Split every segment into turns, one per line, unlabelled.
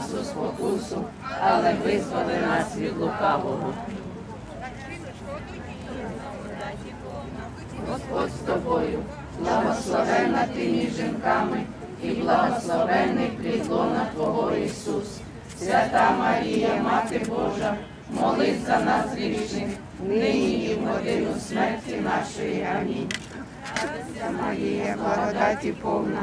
нас у але визволи нас від лукавого. Господь з тобою, благословенна ти між жінками, і благословений плідлона Твого Ісус. Свята Марія, Мати Божа, молись за нас грішних, нині і в годину смерті нашої. Амінь. Марія, благодаті повна,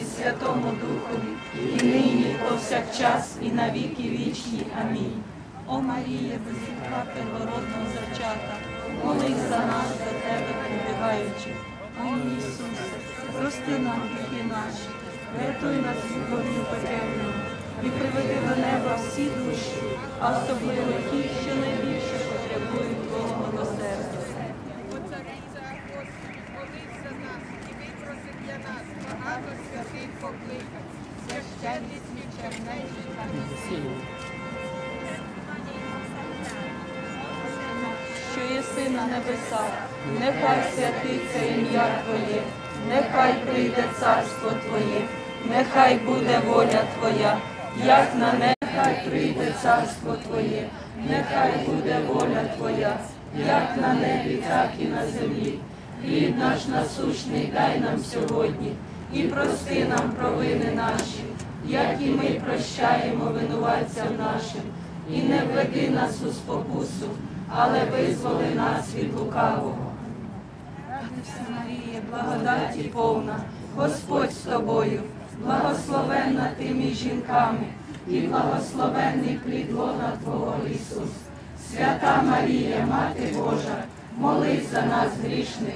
Святому Духові, і нині, і повсякчас, і на віки вічні. Амінь.
О Марія, без гріха первородного зачата, молись за нас, за тебе прибігаючи. О Ісусе, прости нам гріхи наші, рятуй нас від вогню пекельного і приведи до неба всі душі, а особливо ті, що найбільше потребують Твого що єси на небесах, нехай святиться ім'я Твоє, нехай прийде царство Твоє, нехай буде воля Твоя, як на нехай прийде царство Твоє, нехай буде воля Твоя, як на небі, так і на землі. Хліб наш насущний дай нам сьогодні, і прости нам провини наші, як і ми прощаємо винуватцям нашим, і не введи нас у спокусу, але визволи нас від лукавого. Радуйся, Марія, благодаті повна, Господь з тобою, благословенна ти між жінками, і благословенний плід лона Твого Ісус. Свята Марія, Мати Божа, молись за нас грішних,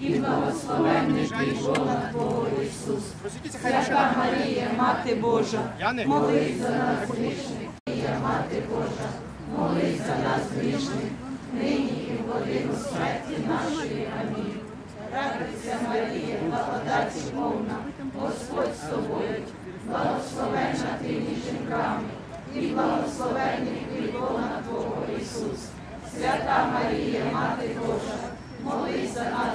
і благословенний плід лона Твого Ісус. Свята Марія, Мати Божа, молись за нас грішних. Марія, Мати Божа, молись за нас грішних, нині і в годину смерті нашої. Амінь. Радуйся, Марія, благодаті повна, Господь з тобою, благословенна ти між жінками, і благословенний плід лона Твого Ісус. Свята Марія, Мати Божа, молись за нас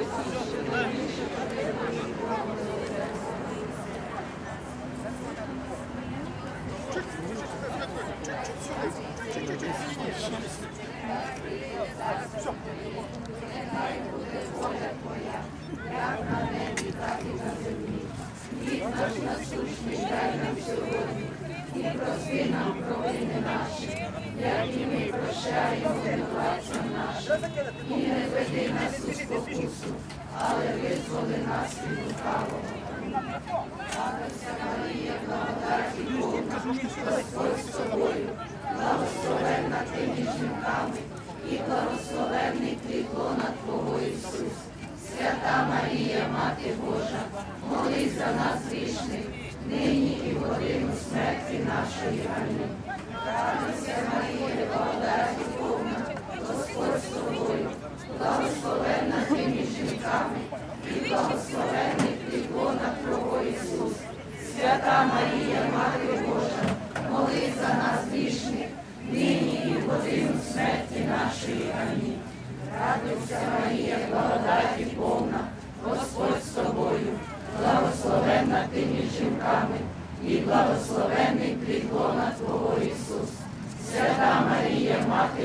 Ісусе, прости Hvala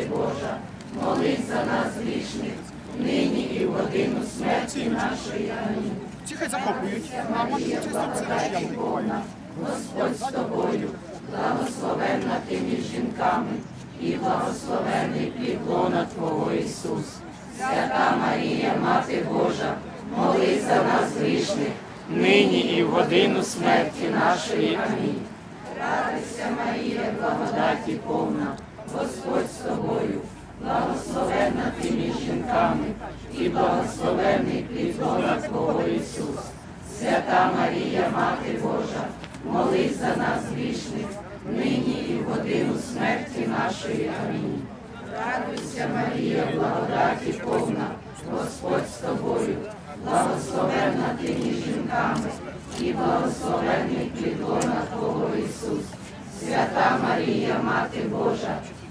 Божа, молись за нас грішних, нині і в годину смерті нашої. Амінь.
Ці хай закопують.
Господь з тобою, благословенна ти між жінками, і благословенний плід лона Твого Ісус. Свята Марія, Мати Божа, молись за нас грішних, нині і в годину смерті нашої. Амінь. Радуйся, Марія, благодаті повна, Господь з тобою, благословенна ти між жінками, і благословенний плід лона Твого Ісус. Свята Марія, Мати Божа, молись за нас грішних, нині і в годину смерті нашої. Амінь. Радуйся, Марія, благодаті повна, Господь з тобою, благословенна ти між жінками, і благословенний плід лона Твого Ісус. Свята Марія, Мати Божа,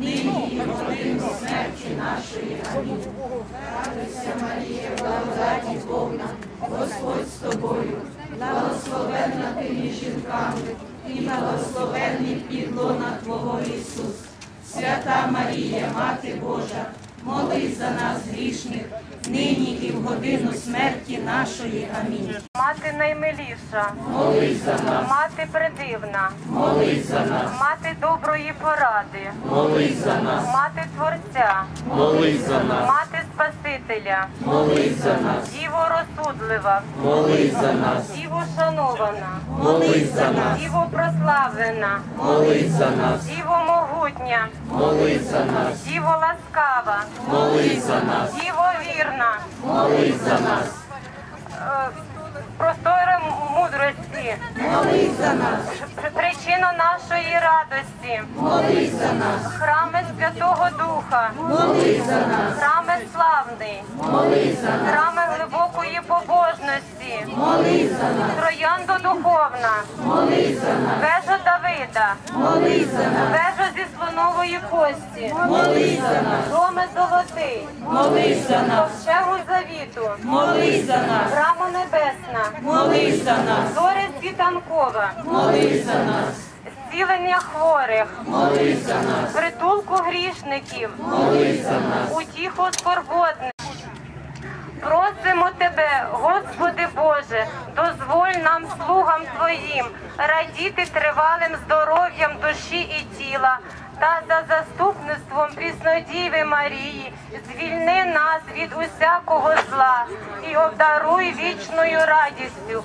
нині в годину смерті нашої. Амінь.
Радуйся, Марія, благодаті повна, Господь з тобою, благословенна ти між жінками,
і благословенний підлона Твого Ісус. Свята Марія, Мати Божа, молись за нас грішних, нині і в годину смерті нашої. Амінь.
Мати наймиліша,
молись за нас,
мати придивна,
молись за нас,
мати доброї поради,
молись за нас,
мати Творця,
молись за нас,
мати Спасителя,
молись за нас,
Діво розсудлива,
молись за нас,
Діво шанована,
молись за нас,
Діво прославлена,
молись за нас,
Діво могутня,
молись за нас,
Діво ласкава,
молись за нас,
Діво вірна,
молись за нас,
е, простори мудрості,
молись за нас,
причину нашої радості,
молись за нас,
храми Святого Духа,
молись за нас,
храми славний,
молись за нас,
храми глибокої побожності,
молись за нас,
троянду духовна,
молись за нас,
вежу Давида,
молись за нас,
вежу зі слонової кості,
молись за нас,
доми золотий,
Молись за нас,
ковчегу завіту,
молись за нас,
храму небесна,
молись за нас,
зоря світанкова,
молись за нас,
зцілення хворих,
молись за нас,
притулку грішників,
молись за нас,
утіху скорботних. Просимо тебе, Господи Боже, дозволь нам, слугам Твоїм, радіти тривалим здоров'ям душі і тіла, та за заступництвом Пріснодіви Марії звільни нас від усякого зла і обдаруй вічною радістю